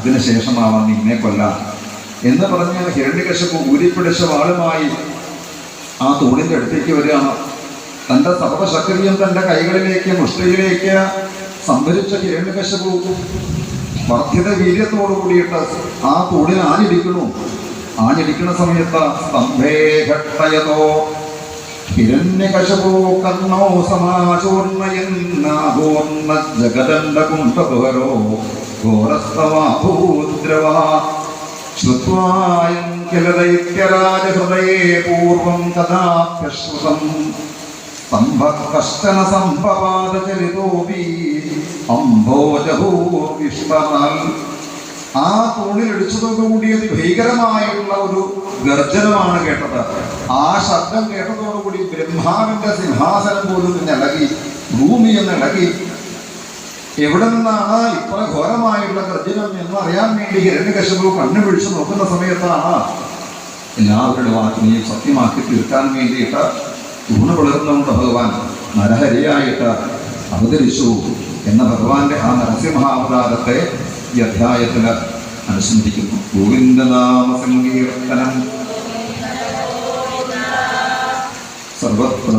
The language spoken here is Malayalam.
അതിനുശേഷമാവാം നിന്നെ കൊല്ലാം. എന്ന് പറഞ്ഞ് ഹിരണ്യകശപ്പ് ഊരിപ്പിടിച്ച വാളുമായി ആ തൂണിന്റെ അടുത്തേക്ക് വരികയാണ് തന്റെ സർവശക്തിയും തന്റെ കൈകളിലേക്ക് മുഷ്ടിയിലേക്ക് സംഭരിച്ച ഹിരണ്യകശപു വർദ്ധിത വീര്യത്തോടു കൂടിയിട്ട് ആ തൂണിൽ ആഞ്ഞിടിക്കുന്നു. ആഞ്ഞിടിക്കുന്ന സമയത്ത് സ്തംഭേഘട്ടയതോ ഹിരണ്യകശപോ കർണോ സമാചൂർണയന്നാഹോർണ ജഗദണ്ഡ കില ദൈത്യരാജഹൃദയേ പൂർവം കഥാപ്യശ്രുതം സ്തംഭ കഷ്ടന സംഭവാദചലിതോപി അംഭോജഭൂർവിഷ്ടനാൽ ആ തൂണിലിടിച്ചതോടുകൂടി ഭീകരമായിട്ടുള്ള ഒരു ഗർജനമാണ് കേട്ടത്. ആ ശബ്ദം കേട്ടതോടുകൂടി ബ്രഹ്മാവിന്റെ സിംഹാസനം പോലും ഇളകി ഭൂമി എന്നിളകി എവിടെ നിന്നാണ് ഇത്ര ഘോരമായുള്ള ഗർജനം എന്ന് അറിയാൻ വേണ്ടി ഹിരണ്യകശപു കണ്ണു പിടിച്ചു നോക്കുന്ന സമയത്താണ് എല്ലാവരുടെ വാക്കിനെയും സത്യമാക്കി തീർക്കാൻ വേണ്ടിയിട്ട് തൂണ് പുലർന്നുകൊണ്ട് ഭഗവാൻ നരഹരിയായിട്ട് അവതരിച്ചു. എന്ന ഭഗവാന്റെ ആ നരസിംഹാവതാരത്തെ ഈ അധ്യായത്തിൽ അനുസ്മരിക്കുന്നു. ഗോവിന്ദനാമ സങ്കീർത്തനം. സർവത്ര